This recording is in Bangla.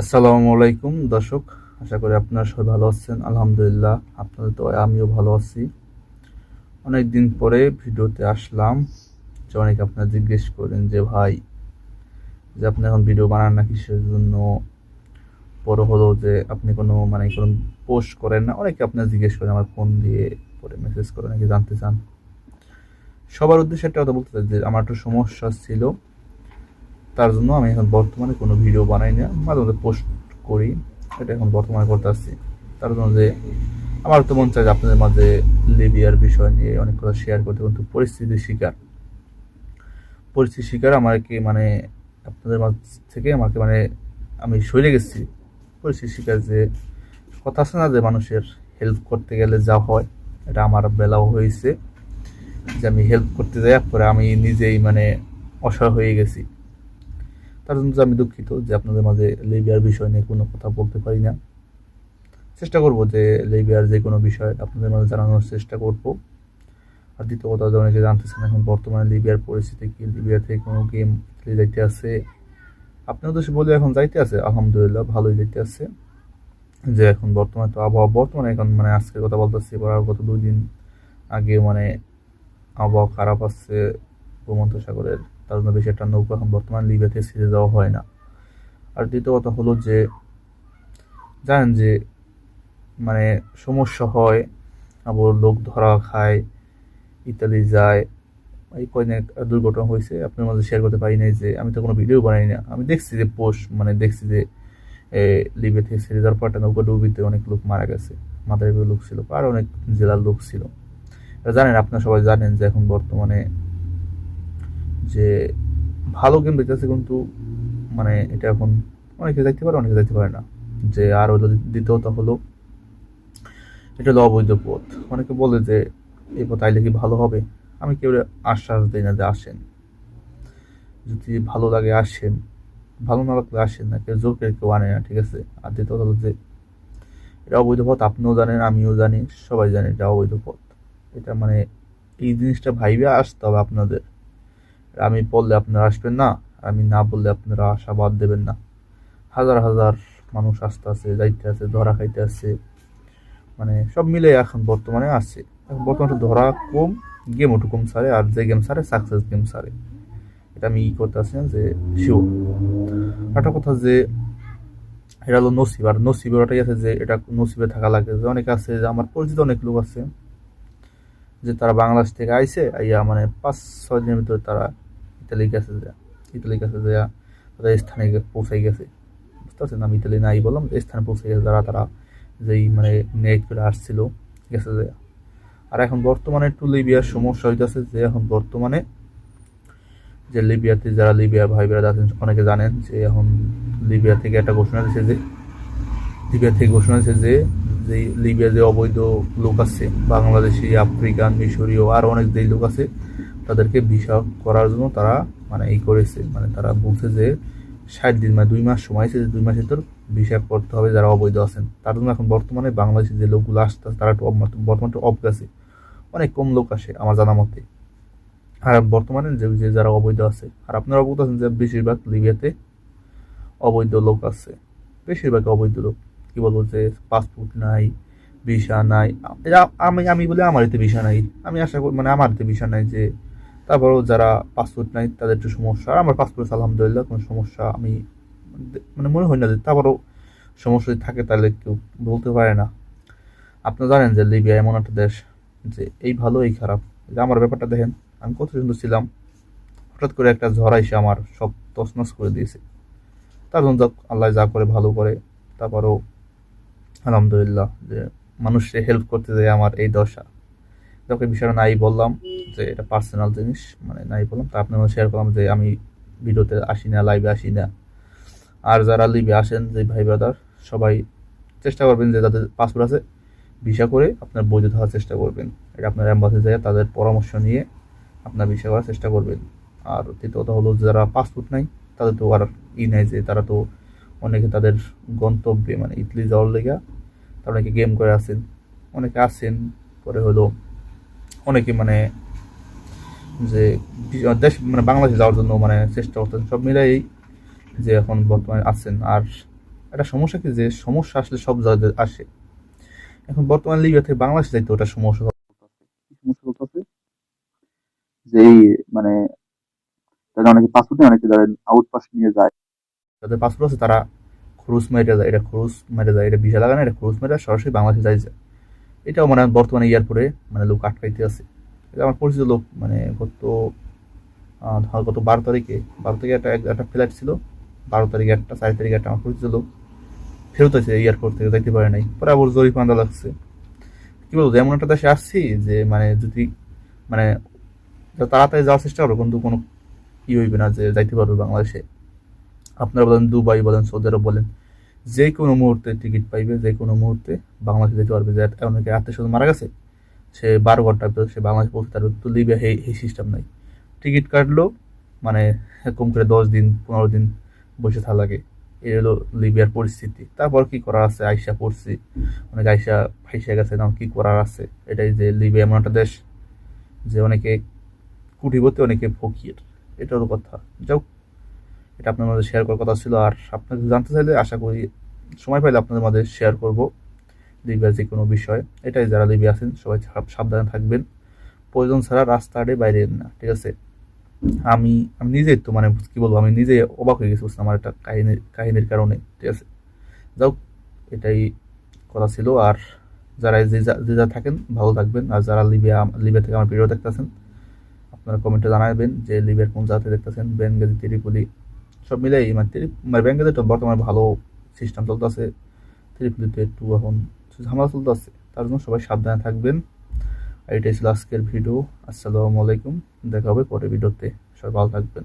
আসসালামু আলাইকুম, দর্শক, আশা করি আপনারা সবাই ভালো আছেন। আলহামদুলিল্লাহ, আপনাদের তো আমিও ভালো আছি। অনেক দিন পরে ভিডিওতে আসলাম যে অনেকে আপনারা জিজ্ঞেস করেন যে, ভাই, যে আপনি এখন ভিডিও বানান না কিসের জন্য? বড় হলো যে, আপনি কোনো মানে কোনো পোস্ট করেন না? অনেকে আপনারা জিজ্ঞেস করেন, আমার ফোন দিয়ে পরে মেসেজ করে নাকি জানতে চান? সবার উদ্দেশ্যে একটা কথা বলতে চাই যে, আমার একটু সমস্যা ছিল। তার জন্য আমি এখন বর্তমানে কোনো ভিডিও বানাই না। মাঝে মধ্যে পোস্ট করি, এটা এখন বর্তমানে করতে আসছি। তার জন্য যে আমার তো মন চায় যে আপনাদের মাঝে লিবিয়ার বিষয় নিয়ে অনেক কথা শেয়ার করতে, কিন্তু পরিস্থিতির শিকার। পরিস্থিতির শিকার আমাকে মানে আপনাদের মাঝ থেকে আমাকে মানে আমি সরে গেছি। পরিস্থিতির শিকার যে কথা আছে না যে মানুষের হেল্প করতে গেলে যা হয়, এটা আমার বেলাও হয়েছে যে আমি হেল্প করতে যাই পরে আমি নিজেই মানে অসহায় হয়ে গেছি। তার জন্য আমি দুঃখিত যে আপনাদের মাঝে লিবিয়ার বিষয় নিয়ে কোনো কথা বলতে পারি না। চেষ্টা করব যে লিবিয়ার যে কোনো বিষয় আপনাদের মাঝে জানানোর চেষ্টা করব। আর দ্বিতীয় কথা যে অনেকে জানতেছেন এখন বর্তমানে লিবিয়ার পরিস্থিতি কি, লিবিয়া থেকে কোনো গেম খেলে যাইতে আছে? আপনার উদ্দেশ্যে বলে, এখন যাইতে আছে, আলহামদুলিল্লাহ ভালোই যাইতে আছে। যে এখন বর্তমানে তো আবহাওয়া বর্তমানে এখন মানে আজকের কথা বলতেছি, এবার আর গত দুই দিন আগে মানে আবহাওয়া খারাপ আসছে ভূমন্ত সাগরের তার জন্য বেশি একটা নৌকা এখন বর্তমান লিবিয়াতে ছেড়ে দেওয়া হয় না। আর দ্বিতীয় কথা হলো যে, জানেন যে মানে সমস্যা হয়, আবার লোক ধরা খায় ইত্যাদি যায়, এই একটা দুর্ঘটনা হয়েছে, আপনার মাঝে শেয়ার করতে পারি নাই যে, আমি তো কোনো ভিডিও বানাই না। আমি দেখছি যে পোস্ট মানে দেখছি যে লিবিয়া থেকে ছেড়ে দেওয়ার পর একটা নৌকা ডুবিতে অনেক লোক মারা গেছে মাদারীপুরের লোক ছিল, আর অনেক জেলার লোক ছিল। জানেন, আপনারা সবাই জানেন যে এখন বর্তমানে যে ভালো গেম দেখতেছে কিন্তু মানে এটা এখন অনেকে দেখতে পারে, অনেকে দেখতে পারে না। যে আর হলো দ্বিতীয়ত হলো এটা হলো অবৈধ পথ। অনেকে বলে যে এই পথ আইলে কি ভালো হবে? আমি কেউ আশ্বাস দিই না যে আসেন। যদি ভালো লাগে আসেন, ভালো না লাগলে আসেন না, কেউ জোর কেউ আনে না, ঠিক আছে? আর দ্বিতীয়ত হলো যে এটা অবৈধ পথ, আপনিও জানেন, আমিও জানি, সবাই জানে এটা অবৈধ পথ। এটা মানে এই জিনিসটা ভাইবে আসতে হবে আপনাদের। আমি বললে আপনারা আসবেন না, আমি না বললে আপনারা আশা বাদ দেবেন না। হাজার হাজার মানুষ আসতে আছে যাইতে আছে, ধরা খাইতে আছে। মানে সব মিলে এখন বর্তমানে আছে। এখন বর্তমানে ধরা কম গেম ওটু কম সারে আর যে গেম সারে সাকসেস গেম সারে এটা আমি ই করতে আসি না যে শিওর একটা কথা যে, এটা হলো নসিব। আর নসিবের ওটাই আছে যে, এটা নসিবে থাকা লাগে। যে অনেকে আছে, যে আমার পরিচিত অনেক লোক আছে যে তারা বাংলাদেশ থেকে আইসে আইয়া মানে পাঁচ, ছয় দিনের ভিতরে তারা ইতালি গেছে যে, ইতালি গেছে যে তাদের স্থানে পৌঁছাই গেছে। বুঝতে পারছেন? আমি ইতালি নাই বললাম স্থানে পৌঁছে গেছে, যারা, তারা যেই মানে নেট করে আসছিল, গেছে যে। আর এখন বর্তমানে একটু লিবিয়ার সমস্যা হইতেছে যে, এখন বর্তমানে যে লিবিয়াতে যারা লিবিয়া ভাই বেড়া আছেন, অনেকে জানেন যে এখন লিবিয়া থেকে একটা ঘোষণা দিয়েছে যে, লিবিয়া থেকে ঘোষণা দিয়েছে যে যে লিবিয়া যে অবৈধ লোক আছে, বাংলাদেশি, আফ্রিকান, মিশরীয় আর অনেক যেই লোক আছে, তাদেরকে ভিসা করার জন্য তারা মানে এই করেছে। মানে তারা বলছে যে ষাট দিন মানে দুই মাস সময় আছে, যে দুই মাসের তোর ভিসা করতে হবে যারা অবৈধ আছেন। তার জন্য এখন বর্তমানে বাংলাদেশি যে লোকগুলো আসতে তারা একটু বর্তমানে একটু অফ গেছে অনেক কম লোক আসে আমার জানা মতে। আর বর্তমানে যে যে যারা অবৈধ আছে, আর আপনারা অবগত আছেন যে বেশিরভাগ লিবিয়াতে অবৈধ লোক আছে। বেশিরভাগ অবৈধ লোক। কি বলব যে পাসপোর্ট নাই ভিসা নাই আমি আমি বলে আমার এতে ভিসা নাই। আমি আশা করি মানে আমার এতে ভিসা নাই যে তারপরেও যারা পাসপোর্ট নাই তাদের একটু সমস্যা। আমার পাসপোর্ট আলহামদুলিল্লাহ, কোনো সমস্যা আমি মানে মনে হয় না যে তারপরেও সমস্যা থাকে তাহলে কেউ বলতে পারে না। আপনারা জানেন যে লিবিয়া এমন একটা দেশ যে এই ভালো এই খারাপ আমার ব্যাপারটা দেখেন, আমি কত সুন্দর ছিলাম। হঠাৎ করে একটা ঝড় এসে আমার সব তছনছ করে দিয়েছে। তার জন্য আল্লাহ যা করে ভালো করে, তারপরেও আলহামদুলিল্লাহ, যে মানুষকে হেল্প করতে যায় আমার এই দশা। তোকে বিষয়টা নাই বললাম যে এটা পার্সোনাল জিনিস মানে নাই বললাম। তা আপনার শেয়ার করলাম যে আমি ভিডিওতে আসি না লাইভে আসি না। আর যারা লিভে আসেন, যে ভাই ব্রাদার সবাই চেষ্টা করবেন যে যাদের পাসপোর্ট আছে ভিসা করে আপনার বৈধ থাকার চেষ্টা করবেন। এটা আপনার অ্যাম্বাসি যায় তাদের পরামর্শ নিয়ে আপনার ভিসা করার চেষ্টা করবেন। আর তৃতীয়ত হলো, যারা পাসপোর্ট নাই, তাদের তো আর ই নাই যে তারা তো অনেকে তাদের গন্তব্যে মানে ইতালি যাওয়ার লেগা তারা অনেকে গেম করে আসেন, অনেকে আসেন, পরে হলো অনেকে মানে যে দেশ মানে বাংলাদেশে যাওয়ার জন্য মানে চেষ্টা করতেন, সব মিলাই যে এখন বর্তমানে আছেন। আর একটা সমস্যা কি যে সমস্যা আসলে সব জায়গায় আসে। এখন বর্তমান লিবিয়া থেকে বাংলাদেশ যাইতে ওটা সমস্যা সমস্যা যে মানে তাদের অনেকে পাসপোর্ট নিয়ে অনেকে যারা আউট পাস নিয়ে যায়। যাদের পাসপোর্ট আছে, তারা খরচ মেরে যায় এটা খরচ মেরে যায় এটা ভিসা লাগানো এটা খরচ মেরে সরাসরি বাংলাদেশে যাই যায় এটাও মানে বর্তমানে এয়ারপোর্টে মানে লোক আটকাইতে আছে। এটা আমার পরিচিত লোক মানে গত গত বারো তারিখে বারো তারিখে একটা একটা ফ্লাইট ছিল, বারো তারিখে একটা, চার তারিখে একটা আমার পরিচিত লোক ফেরত আছে এয়ারপোর্ট থেকে, যাইতে পারে নাই। পরে আবার জরিমানা লাগছে। কি বলব, এমন একটা দেশে আসছি যে মানে যদি মানে তাড়াতাড়ি যাওয়ার চেষ্টা করো কিন্তু কোনো ই হইবে না যে যাইতে পারবে বাংলাদেশে। আপনারা বলেন দুবাই বলেন, সৌদি আরব বলেন, যে কোনো মুহূর্তে টিকিট পাইবে, যে কোনো মুহূর্তে বাংলাদেশে যেতে পারবে। যে অনেকে আত্মীয় স্বজন মারা গেছে, সে বারো ঘণ্টার ভিতরে সে বাংলাদেশ পৌঁছে তার তো লিবে এই এই সিস্টেম নাই। টিকিট কাটলো মানে কম করে দশ দিন, পনেরো দিন বসে থাকা লাগে। এই হলো লিবিয়ার পরিস্থিতি। তারপর কি করার আছে? আইসা পড়ছি। অনেক আইসা ফাইসা গেছে না কি করার আছে? এটাই যে লিবিয়া এমন একটা দেশ, যে অনেকে কুটিপতি, অনেকে ফকির। এটা হলো কথা যাও এটা আপনার মাঝে শেয়ার করার কথা ছিল। আর আপনাকে জানতে চাইলে আশা করি সময় পাইলে আপনাদের মাঝে শেয়ার করব লিবিয়ার যে কোনো বিষয়। এটাই যারা লিবিয়া আছেন, সবাই সাবধানে থাকবেন। প্রয়োজন ছাড়া রাস্তাঘাটে বাইরে না, ঠিক আছে? আমি আমি নিজেই তো মানে কি বলব, আমি নিজে অবাক হয়ে গেছি আমার একটা কাহিনীর কাহিনীর কারণে, ঠিক আছে? যাও এটাই কথা ছিল। আর যারা যে যা- যে থাকেন, ভালো থাকবেন। আর যারা লিবিয়া লিবিয়া থেকে আমার ভিডিও দেখতেছেন, আপনারা কমেন্টে জানাবেন যে লিবিয়ার কোন জায়গাতে দেখতেছেন, বেঙ্গালি ত্রিপুলি সব মিলেই মানে মানে ব্যাংকে তো বর্তমানে ভালো সিস্টেম চলতেছে ত্রিপুলিতে একটু এখন ঝামেলা চলতেছে, তার জন্য সবাই সাবধানে থাকবেন। আর এটাই ছিল আজকের ভিডিও আসসালামু আলাইকুম, দেখা হবে পরের ভিডিওতে সবাই ভালো থাকবেন।